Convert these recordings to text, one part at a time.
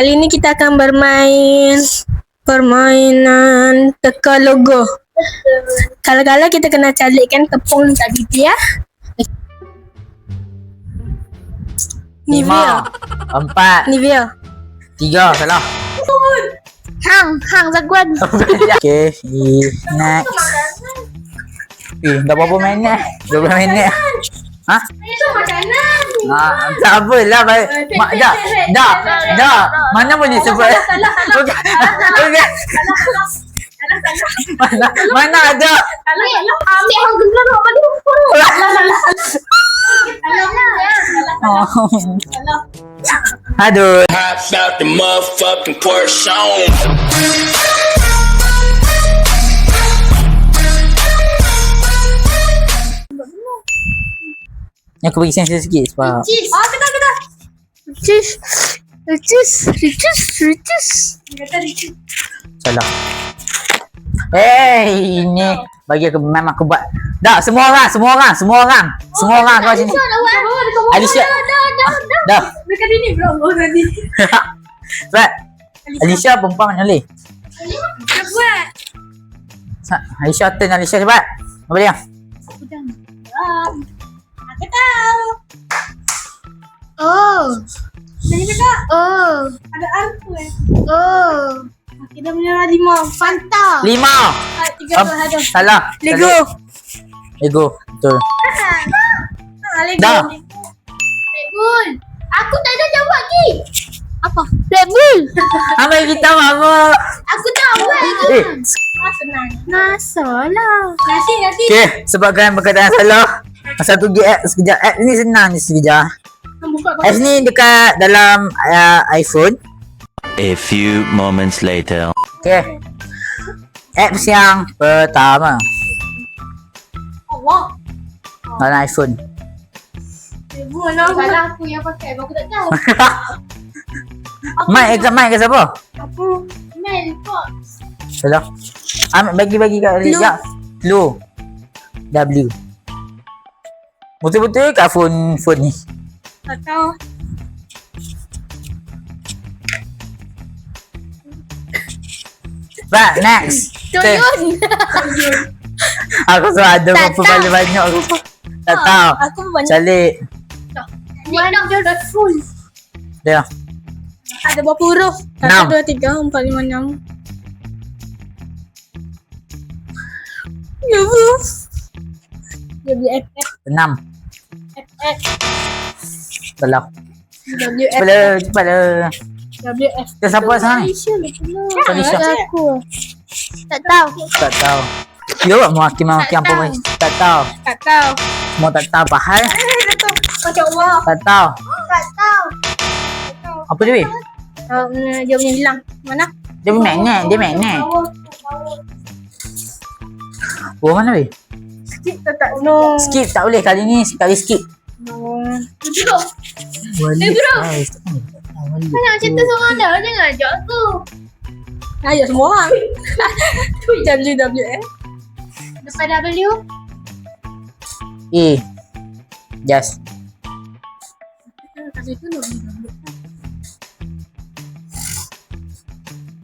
Kali ni kita akan bermain permainan teka logo. Kalau-kalau kita kena calikkan tepung dekat pipi ya. Lima, Nivea. empat, Nivea. tiga, salah. Hang, hang zaguan. Okay, eh, next. Eh, dah berapa minit? 12 minit. Ha? Itu makanan. Ha, tak apalah. Baik. Mak, dah, dah, dah. Mana boleh sebut? Bukan. Bukan. Mana, mana ada? Ambil hang gelar apa tu? Oh. Aduh. Hop out the motherfucking Porsche Ni aku bagi sensor sikit sebab. Ah, kita kita. Cheese. Cheese. Cheese. Cheese. salah. Hey, ini bagi aku memang aku buat. Dah, semua orang, semua orang, semua orang. Semua orang kau sini. Alicia. Dah. Dekat ini bro, oh tadi. Sebab Alicia perempuan mana boleh? Buat. Sa- Alicia turn Alicia cepat. Apa dia? Aku tahu. Oh. Jadi cakap. Oh. Ada arku eh. Oh. Kita punya lima. Fanta. Lima. Ah, Tiga Ap- dua ada. Salah. Lego. Lego. Betul. Ah, Lego. Dah. Red Bull. Aku tak ada jawab lagi. Apa? Red Bull. Apa yang kita apa? Aku tahu lagi. Eh, Ah, senang. Masalah. Nasi, nasi. okay. Sebab kalian perkataan salah. Satu G app sekejap. App ni senang je sekejap. Buka App ni dekat dalam uh, iPhone. A few moments later. Okay. Apps yang pertama Allah. dalam iPhone. Red Bull lah. Salah aku yang pakai. Aku tak tahu. Mic ke mic ke siapa? Aku. Mel kok. Salah. Ambil bagi-bagi kat Blue. Ya. Blue. W. Betul-betul kat phone phone ni. Tak tahu. Right, next. Tuyun. Aku so ada Tak berapa tahu. banyak aku. Tak tahu. Aku banyak. Calik. One dia dah full. Dia. Ada berapa huruf? Enam. Satu, dua, tiga, empat, lima, enam. Ya bu. WFF, Enam. WF, Cepatlah, cepatlah. WF. Kita siapa sekarang ni? Malaysia. Aku. Tak tahu. Tak tahu. Ya, mau maki-maki Tak apa tahu. pun. Tak tahu. Tak tahu. Semua tak tahu. Pahal. Macam Allah. Tak tahu. Tak tahu. Apa dia, weh? Uh, dia punya hilang. Mana? Dia magnet. Dia magnet. Oh, mana, weh? Skip tak tak. No. Skip tak boleh. Kali ni sekali skip. Duduk. Wali. Eh, bro. Wali. Nak cerita seorang dah. Jangan ajak aku. Ajak semua orang. Tu WWF. Depan W. Eh. Just. Kasi tu WWF.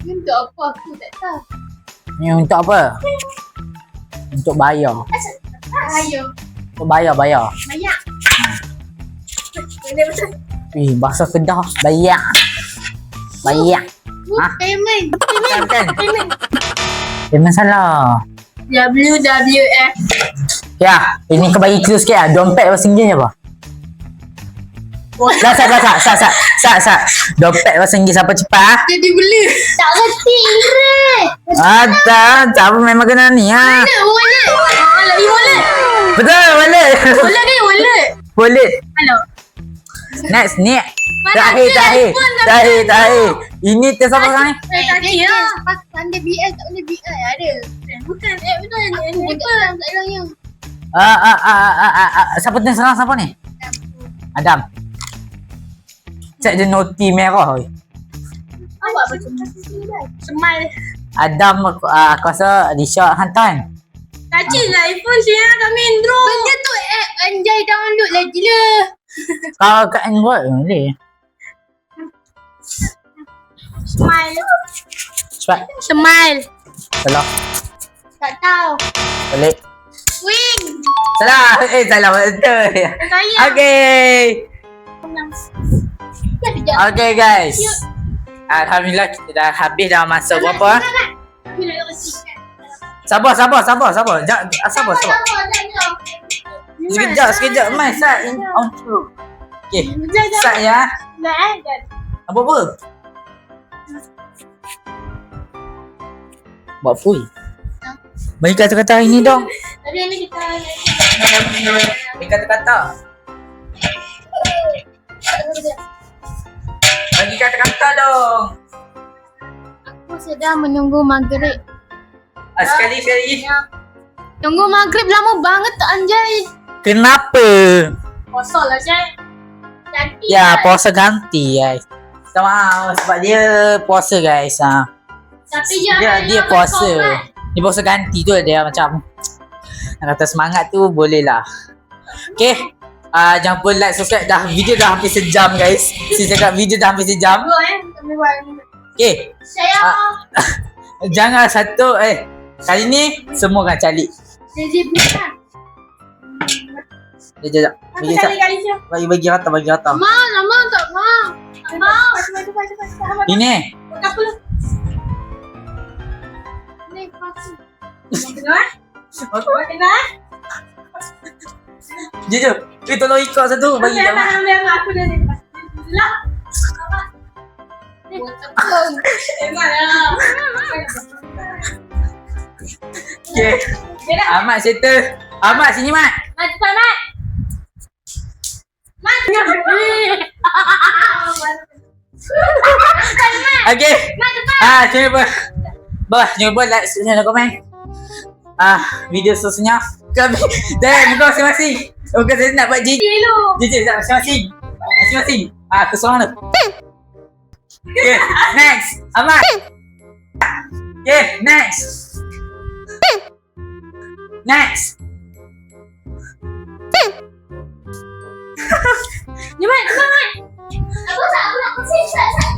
Untuk apa aku tak tahu. Ni untuk apa? Untuk bayar. Ayo. Untuk bayar, bayar. Banyak. Betul. Eh, bahasa Kedah. Bayar. Bayar. Ah. Payment. Kan, kan? Payment. Memang salah. WWF. Ya, ini kau bagi clue sikit lah. Dompet bahasa Inggeris apa? Sat, sat, sat, sat, sat, sat, sat, sat. Dompet bahasa Inggeris apa cepat ah? Jadi beli. Tak reti Inggeris. Ah, tak, tak apa memang kena ni ha. Wallet. Wallet. Wallet. Betul, boleh. Wallet ni wallet. Boleh. Hello. Next, ni. Mana Terakhir, ada terakhir. iPhone dah Terakhir, terakhir. Ini tu siapa sekarang ni? Eh, tadi lah. Pas pandai BS tak boleh BS ada. Bukan, eh betul. Apa? Tak ada yang. Ah, ah, ah, ah, ah, ah, ah. Siapa tu sekarang siapa ni? Adam. Cek dia noti merah. oi. Awak macam Smile. Adam aku, ah, aku rasa Alicia hantar kan? Kacil lah iPhone saya kami Android. Benda tu app anjay download lah gila. Kalau kat Android boleh. Smile. Cepat. Smile. Salah. Tak tahu. Balik. Wing. Salah. Eh, salah betul. Saya. Okay. Okay guys. Alhamdulillah kita dah habis dah masa berapa? Nak bersihkan. Sabar, sabar, sabar, sabar. Jangan, ah, sabar, sabar. Sekejap, sekejap. Mai, Sat. In- On through. Okay. Sat ya. Apa apa? Buat full. Bagi kata-kata hari ni dong. Tadi ni kita Bagi kata-kata. Bagi kata-kata dong. Aku sedang menunggu maghrib. Ah, sekali, sekali. Tunggu maghrib lama banget tak anjay. Kenapa? Kosong lah Jai. Cantik Ya, puasa ganti guys. Minta maaf sebab dia puasa guys. Ha. Tapi Dia dia lama puasa. solat. Dia puasa ganti tu dia macam nak kata semangat tu boleh lah. Okay. Uh, jangan lupa like, subscribe. Dah video dah hampir sejam guys. Saya cakap video dah hampir sejam. Eh. Okay. Saya Ah. Jangan satu eh. Kali ni semua akan calik. Jadi bukan. Dia jajak. Bagi cari kali? Bagi bagi rata bagi rata. Ma, lama tak ma. Ma. Cepat cepat cepat cepat. Ini. Lu? Pasti. Benar? Benar? Jujur. Eh tolong ikut satu bagi kat mak. ambil ambil aku dah ni. Lah. Okay. Ahmad settle. Ahmad sini Mat. Mat cepat mat. Okay. Cepat. Ah, jangan. Bah, jangan lupa like, subscribe dan komen. Ah, video seterusnya. Kami dan muka masing-masing. Muka saya nak buat jijik. Jijik tak masing-masing. Masing-masing. Ah, keseorang tu. Okay, next. Ahmad. Okay, next. Next. Cepat cepat mat. Aku tak aku nak pusing cepat cepat.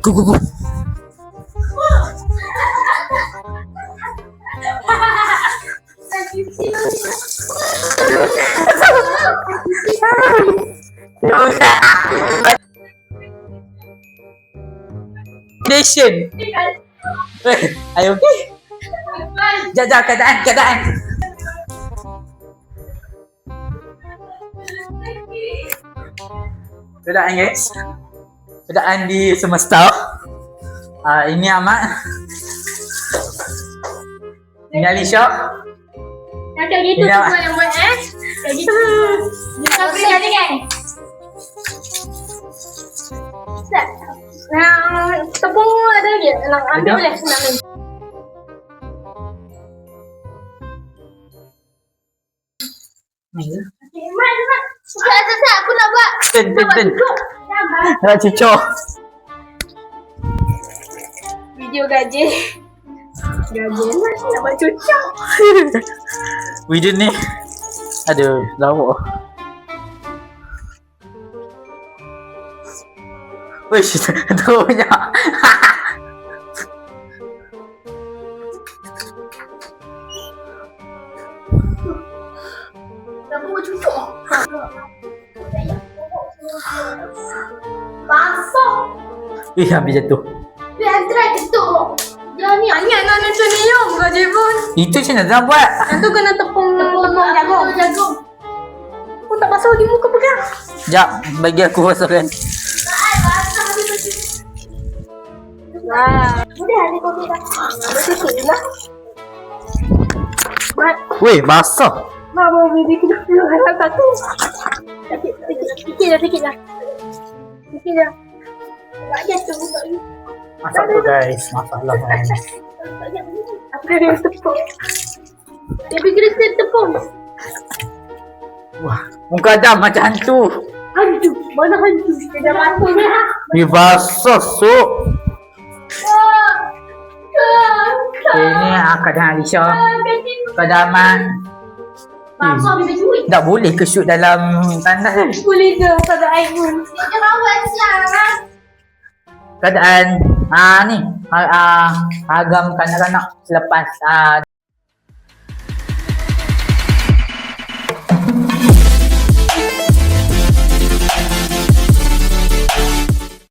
Go, go, go. Nation. Eh, are you okay? Jap, jap, keadaan, Keadaan guys. Keadaan di semesta. Ah, ini Ahmad. Ini Alisha. Yang kayak gitu semua yang buat eh. Kayak gitu. Tapi tadi kan. Nah, tepung ada lagi? Nak ambil boleh senang ni. Aku nak buat. Ten, ten, ten. Nak cucuk. Video gajah. Gajah lah. Nak buat cucuk. Video ni. Aduh, lawak. Wish, tu banyak. Basah. Eh, habis jatuh. Biar try ketuk. Dia ni hanya nak macam ni yo, bukan jebun. Itu macam mana nak buat? Yang tu kena tepung tepung jagung. Jagung. Aku tak pasal di muka pegang. Sekejap, bagi aku pasalkan. Wah. Boleh ada kopi dah. Ada sikit lah. Weh, basah. mama bibi kena keluar satu. Sikit, dah, sikit dah. Sikit dah. Tak tak jatuh. Masak tu guys, masalah guys. Apa dia tepung? Baby kena set tepung. Wah, muka Adam macam hantu. Hantu. Mana hantu? Dia dah masuk ni. Ni basah, sok. Okay, ni ah, keadaan Alisha. Keadaan Tak boleh ke shoot dalam tandas ni? Boleh ke pada air pun? Dia rawat siang. kadaan ah ni ah, ah agam kana kana selepas ah